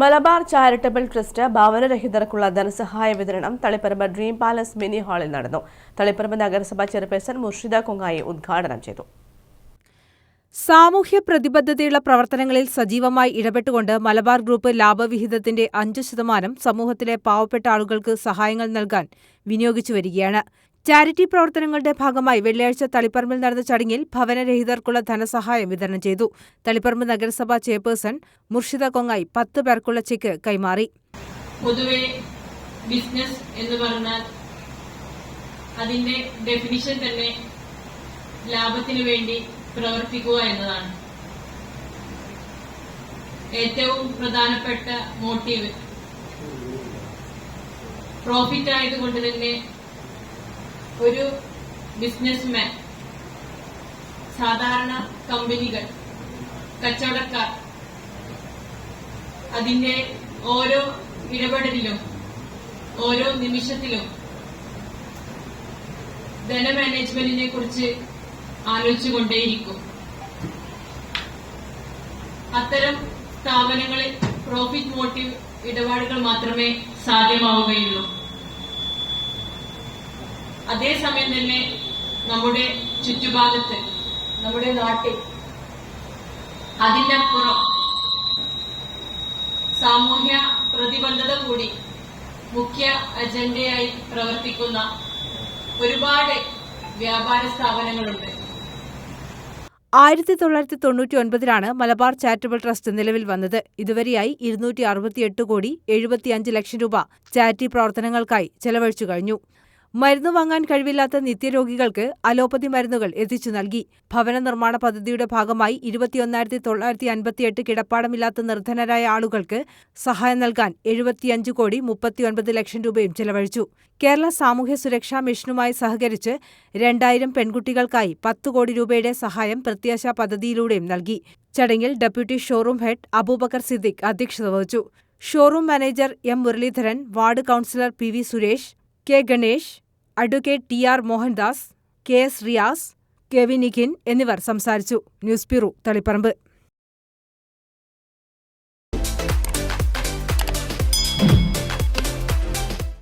Malabar charitable trust ഭവനരഹിതർക്കുള്ള ധനസഹായ വിതരണം Taliparamba dream palace mini ഹാളിൽ നടന്നു. തളിപ്പറമ്പ് നഗരസഭാ ചെയർപേഴ്സൺ മുർഷിദ കൊങ്ങായി ഉദ്ഘാടനം ചെയ്തു. സാമൂഹ്യ പ്രതിബദ്ധതയുള്ള പ്രവർത്തനങ്ങളിൽ സജീവമായി ഇടപെട്ടുകൊണ്ട് മലബാർ ഗ്രൂപ്പ് ലാഭവിഹിതത്തിന്റെ അഞ്ച് ശതമാനം സമൂഹത്തിലെ പാവപ്പെട്ട ആളുകൾക്ക് സഹായങ്ങൾ നൽകാൻ വിനിയോഗിച്ചു വരികയാണ്. ചാരിറ്റി പ്രവർത്തനങ്ങളുടെ ഭാഗമായി വെള്ളിയാഴ്ച തളിപ്പറമ്പിൽ നടന്ന ചടങ്ങിൽ ഭവനരഹിതർക്കുള്ള ധനസഹായം വിതരണം ചെയ്തു. തളിപ്പറമ്പ് നഗരസഭാ ചെയർപേഴ്സൺ മുർഷിദ കൊങ്ങായി പത്ത് പേർക്കുള്ള ചെക്ക് കൈമാറി. പൊതുവെ ബിസിനസ് എന്ന് പറഞ്ഞാൽ അതിന്റെ ഡെഫിനിഷൻ തന്നെ ലാഭത്തിനു വേണ്ടി പ്രവർത്തിക്കുക എന്നതാണ്. ഏറ്റവും പ്രധാനപ്പെട്ട മോട്ടീവ് പ്രോഫിറ്റ് ആയതുകൊണ്ട് തന്നെ ഒരു ബിസിനസ്മാൻ സാധാരണ കമ്പനികൾ കച്ചവടക്കാർ. അതിന്റെ ഓരോ ഇടപെടലിലും ഓരോ നിമിഷത്തിലും ധനമാനേജ്മെന്റിനെ കുറിച്ച് ആലോചിച്ചുകൊണ്ടേയിരിക്കും. അത്തരം സ്ഥാപനങ്ങളിൽ പ്രോഫിറ്റ് മോട്ടീവ് ഇടപാടുകൾ മാത്രമേ സാധ്യമാവുകയുള്ളൂ. അതേസമയം തന്നെ നമ്മുടെ ചുറ്റുപാടത്ത് നമ്മുടെ നാട്ടിൽ അതിനപ്പുറം സാമൂഹ്യ പ്രതിബദ്ധത കൂടി മുഖ്യ അജണ്ടയായി പ്രവർത്തിക്കുന്ന ഒരുപാട് വ്യാപാര സ്ഥാപനങ്ങളുണ്ട്. ആയിരത്തി തൊള്ളായിരത്തി തൊണ്ണൂറ്റി ഒൻപതിലാണ് മലബാർ ചാരിറ്റബിൾ ട്രസ്റ്റ് നിലവിൽ വന്നത്. ഇതുവരെയായി ഇരുന്നൂറ്റി അറുപത്തിയെട്ട് കോടി എഴുപത്തിയഞ്ച് ലക്ഷം രൂപ ചാരിറ്റി പ്രവർത്തനങ്ങൾക്കായി ചെലവഴിച്ചു കഴിഞ്ഞു. മരുന്ന് വാങ്ങാൻ കഴിവില്ലാത്ത നിത്യരോഗികൾക്ക് അലോപ്പതി മരുന്നുകൾ എത്തിച്ചു നൽകി. ഭവന നിർമ്മാണ പദ്ധതിയുടെ ഭാഗമായി ഇരുപത്തിയൊന്നായിരത്തി തൊള്ളായിരത്തി അൻപത്തിയെട്ട് കിടപ്പാടമില്ലാത്ത നിർധനരായ ആളുകൾക്ക് സഹായം നൽകാൻ എഴുപത്തിയഞ്ച് കോടി മുപ്പത്തിയൊൻപത് ലക്ഷം രൂപയും ചെലവഴിച്ചു. കേരള സാമൂഹ്യ സുരക്ഷാ മിഷനുമായി സഹകരിച്ച് രണ്ടായിരം പെൺകുട്ടികൾക്കായി പത്ത് കോടി രൂപയുടെ സഹായം പ്രത്യാശ പദ്ധതിയിലൂടെയും നൽകി. ചടങ്ങിൽ deputy showroom head Abubakar Siddique അധ്യക്ഷത വഹിച്ചു. Showroom manager M Muraleedharan ward councillor P V Suresh K Ganesh advocate T R Mohandas K S Riyas K V Nikhin എന്നിവർ സംസാരിച്ചു. News bureau Taliparamba.